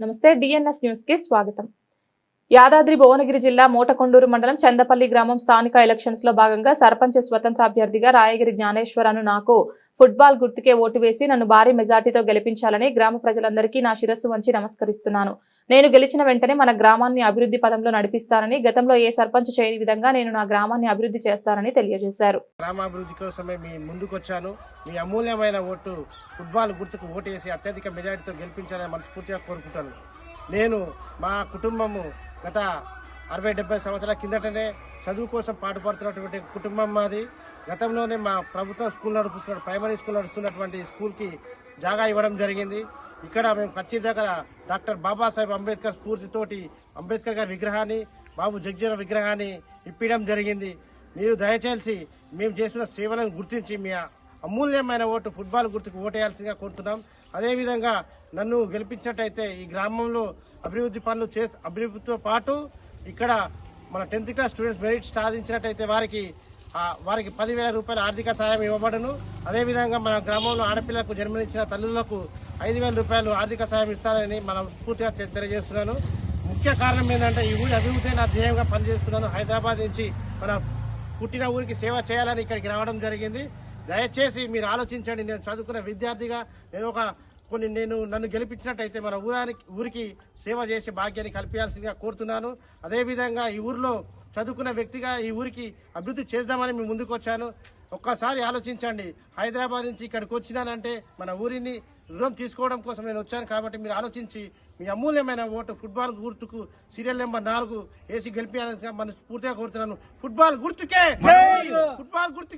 నమస్తే డిఎన్ఎస్ న్యూస్కి స్వాగతం. యాదాద్రి భువనగిరి జిల్లా మూటకొండూరు మండలం చందపల్లి గ్రామం స్థానిక ఎలక్షన్స్లో భాగంగా సర్పంచ్ స్వతంత్ర అభ్యర్థిగా రాయగిరి జ్ఞానేశ్వరను నాకు ఫుట్బాల్ గుర్తుకే ఓటు వేసి నన్ను భారీ మెజార్టీతో గెలిపించాలని గ్రామ ప్రజలందరికీ నా శిరస్సు వంచి నమస్కరిస్తున్నాను. నేను గెలిచిన వెంటనే మన గ్రామాన్ని అభివృద్ధి పదంలో నడిపిస్తానని గతంలో ఏ సర్పంచ్ చేయని విధంగా నేను నా గ్రామాన్ని అభివృద్ధి చేస్తానని తెలియజేశారు. గ్రామాభివృద్ధి కోసమే మీ ముందుకు వచ్చాను మీ అమూల్యమైన ఓటు ఫుట్బాల్ గుర్తుకు ఓటు వేసి అత్యధిక గెలిపించాలని మనస్ఫూర్తిగా కోరుకుంటాను. నేను మా కుటుంబము గత అరవై డెబ్బై సంవత్సరాల కిందటనే చదువు కోసం పాటుపడుతున్నటువంటి కుటుంబం మాది. గతంలోనే మా ప్రభుత్వ స్కూల్ నడుపుతున్న ప్రైమరీ స్కూల్ నడుస్తున్నటువంటి స్కూల్కి జాగా ఇవ్వడం జరిగింది. ఇక్కడ మేము కచ్చి దగ్గర డాక్టర్ బాబాసాహెబ్ అంబేద్కర్ స్ఫూర్తితోటి అంబేద్కర్ గారి విగ్రహాన్ని బాబు జగ్జీర విగ్రహాన్ని ఇప్పించడం జరిగింది. మీరు దయచేసి మేము చేసిన సేవలను గుర్తించి మీ అమూల్యమైన ఓటు ఫుట్బాల్ గుర్తుకు ఓటేయాల్సిందిగా కోరుతున్నాం. అదేవిధంగా నన్ను గెలిపించినట్టయితే ఈ గ్రామంలో అభివృద్ధి పనులు చే అభివృద్ధితో పాటు ఇక్కడ మన టెన్త్ క్లాస్ స్టూడెంట్స్ మెరిట్ సాధించినట్టయితే వారికి వారికి పదివేల రూపాయల ఆర్థిక సాయం ఇవ్వబడును. అదేవిధంగా మన గ్రామంలో ఆడపిల్లకు జన్మనిచ్చిన తల్లులకు ఐదు వేల రూపాయలు ఆర్థిక సాయం ఇస్తారని మనం స్ఫూర్తిగా తెలియజేస్తున్నాను. ముఖ్య కారణం ఏంటంటే ఈ ఊరి అభివృద్ధి నా ధ్యేయంగా పనిచేస్తున్నాను. హైదరాబాద్ నుంచి మన పుట్టిన ఊరికి సేవ చేయాలని ఇక్కడికి రావడం జరిగింది. దయచేసి మీరు ఆలోచించండి. నేను చదువుకున్న విద్యార్థిగా నేను ఒక కొన్ని నేను నన్ను గెలిపించినట్టయితే మన ఊరానికి ఊరికి సేవ చేసే భాగ్యాన్ని కల్పించాల్సిందిగా కోరుతున్నాను. అదేవిధంగా ఈ ఊరిలో చదువుకున్న వ్యక్తిగా ఈ ఊరికి అభివృద్ధి చేద్దామని మేము ముందుకు వచ్చాను ఒక్కసారి ఆలోచించండి. హైదరాబాద్ నుంచి ఇక్కడికి వచ్చినానంటే మన ఊరిని రుణం తీసుకోవడం కోసం నేను వచ్చాను కాబట్టి మీరు ఆలోచించి మీ అమూల్యమైన ఓటు ఫుట్బాల్ గుర్తుకు సీరియల్ నెంబర్ నాలుగు వేసి గెలిపించాలని మనస్ఫూర్తిగా కోరుతున్నాను. ఫుట్బాల్ గుర్తుకే! ఫుట్బాల్ గుర్తుకే!